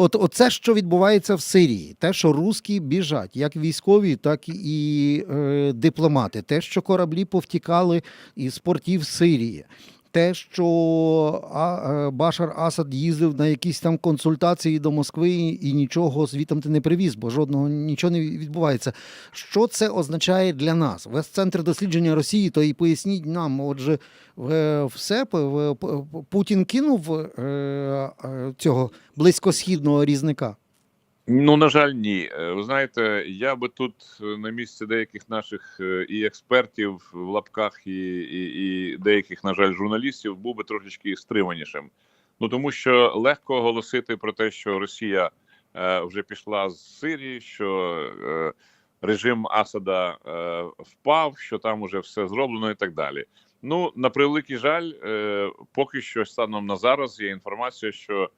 От оце, що відбувається в Сирії, те, що русські біжать, як військові, так і е, дипломати, те, що кораблі повтікали із портів Сирії. Те, що е, Башар Асад їздив на якісь там консультації до Москви і нічого звітом ти не привіз, бо жодного нічого не відбувається. Що це означає для нас? З центр дослідження Росії, то і поясніть нам. Отже, все Путін кинув е, е, цього близькосхідного різника. Ну, на жаль, ні. Е, Ви знаєте, я би тут е, на місці деяких наших е, і експертів в лапках, і, і, і деяких, на жаль, журналістів був би трошечки стриманішим. Ну тому що легко оголосити про те, що Росія е, вже пішла з Сирії, що е, режим Асада е, впав, що там уже все зроблено і так далі. Ну, на превеликий жаль, е, поки що станом на зараз є інформація, що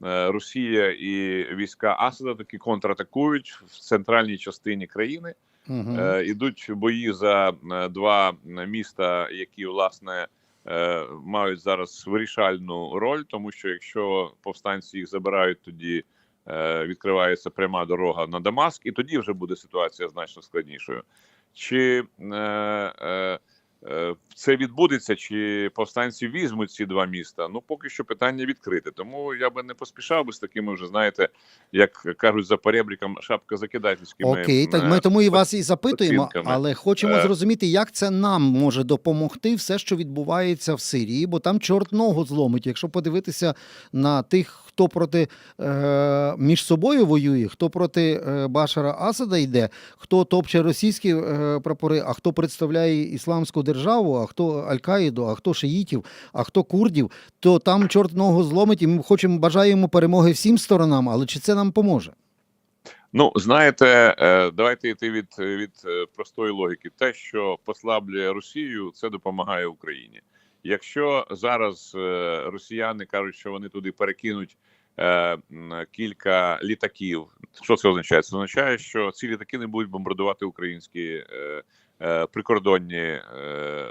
Росія і війська Асада таки контратакують в центральній частині країни. Угу. Е, ідуть бої за е, два міста, які власне е, мають зараз вирішальну роль, тому що якщо повстанці їх забирають, тоді е, відкривається пряма дорога на Дамаск, і тоді вже буде ситуація значно складнішою. Чи е, е, е, це відбудеться, чи повстанці візьмуть ці два міста? Ну поки що питання відкрите. Тому я би не поспішав би з такими вже знаєте, як кажуть за перебріком, шапка закидательськими. Окей, так ми е, тому і вас і запитуємо, оцінками. але хочемо Е. зрозуміти, як це нам може допомогти все, що відбувається в Сирії, бо там чорт ногу зломить. Якщо подивитися на тих, хто проти е, між собою воює, хто проти е, Башара Асада йде, хто топче російські е, прапори, а хто представляє ісламську державу, а хто Аль-Каїду, а хто шиїтів, а хто курдів, то там чорт ногу зломить, і ми хочемо бажаємо перемоги всім сторонам. Але чи це нам поможе? Ну, знаєте, е, давайте йти від, від е, простої логіки. Те, що послаблює Росію, це допомагає Україні. Якщо зараз е, росіяни кажуть, що вони туди перекинуть е, кілька літаків, що це означає? Це означає, що ці літаки не будуть бомбардувати українські е, е, прикордонні е,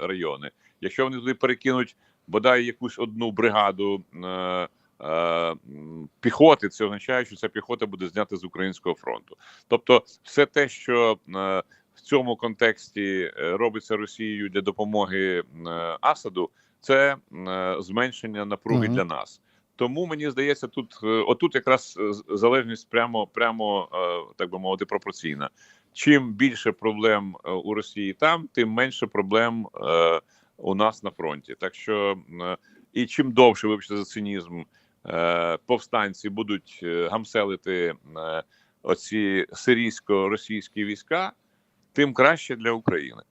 райони. Якщо вони туди перекинуть бодай якусь одну бригаду. Е, е, піхоти, це означає, що ця піхота буде знята з українського фронту. Тобто, все те, що е, в цьому контексті робиться Росією для допомоги Асаду, це зменшення напруги Мгм. для нас. Тому мені здається, тут е, отут якраз е, залежність прямо, прямо е, так би мовити, пропорційна. Чим більше проблем у Росії там, тим менше проблем у нас на фронті. Так що і чим довше, вибачте за цинізм, повстанці будуть гамселити оці сирійсько-російські війська, тим краще для України.